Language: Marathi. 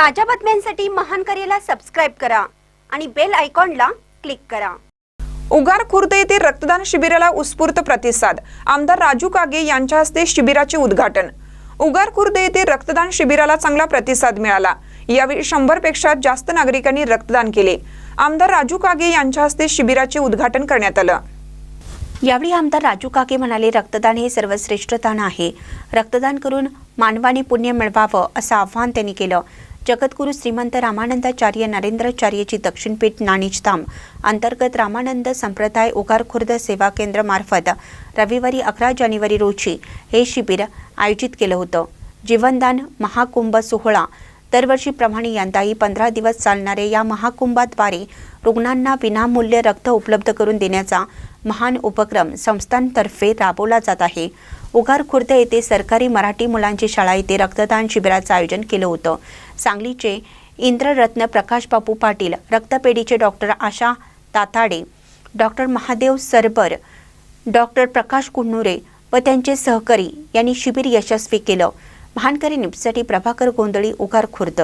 ताज्या बातम्यांसाठी महान करेला सबस्क्राईब करा आणि बेल आयकॉनला क्लिक करा. उगार खुर्द येथे रक्तदान शिबिराला उत्स्फूर्त प्रतिसाद. आमदार राजू कागे यांच्या हस्ते शिबिराचे उद्घाटन. उगार खुर्द येथे रक्तदान शिबिराला चांगला प्रतिसाद मिळाला. यावेळी शंभरपेक्षा जास्त नागरिकांनी रक्तदान केले. आमदार राजू कागे यांच्या हस्ते शिबिराचे उद्घाटन करण्यात आलं. यावेळी आमदार राजू काके म्हणाले रक्तदान हे सर्वश्रेष्ठ दान आहे. रक्तदान करून मानवाने पुण्य मिळवावं असं आव्हान त्यांनी केलं. जगद्गुरू श्रीमंत रामानंदाचार्य नरेंद्राचार्यची दक्षिणपीठ नाणीजधाम अंतर्गत रामानंद संप्रदाय उगार खुर्द सेवा केंद्रमार्फत रविवारी अकरा जानेवारी रोजी हे शिबिर आयोजित केलं होतं. जीवनदान महाकुंभ सोहळा दरवर्षीप्रमाणे यंदाही पंधरा दिवस चालणाऱ्या या महाकुंभाद्वारे रुग्णांना विनामूल्य रक्त उपलब्ध करून देण्याचा महान उपक्रम संस्थांतर्फे राबवला जात आहे. उगार खुर्द येथे सरकारी मराठी मुलांची शाळा येथे रक्तदान शिबिराचं आयोजन केलं होतं. सांगलीचे Indraratna Prakash Bapu Patil रक्तपेढीचे doctor Asha Tatade doctor Mahadev Sarbar doctor Prakash Kunnure व त्यांचे सहकारी यांनी शिबिर यशस्वी केलं. भानकरी निपसाठी प्रभाकर गोंधळी उगार खुर्द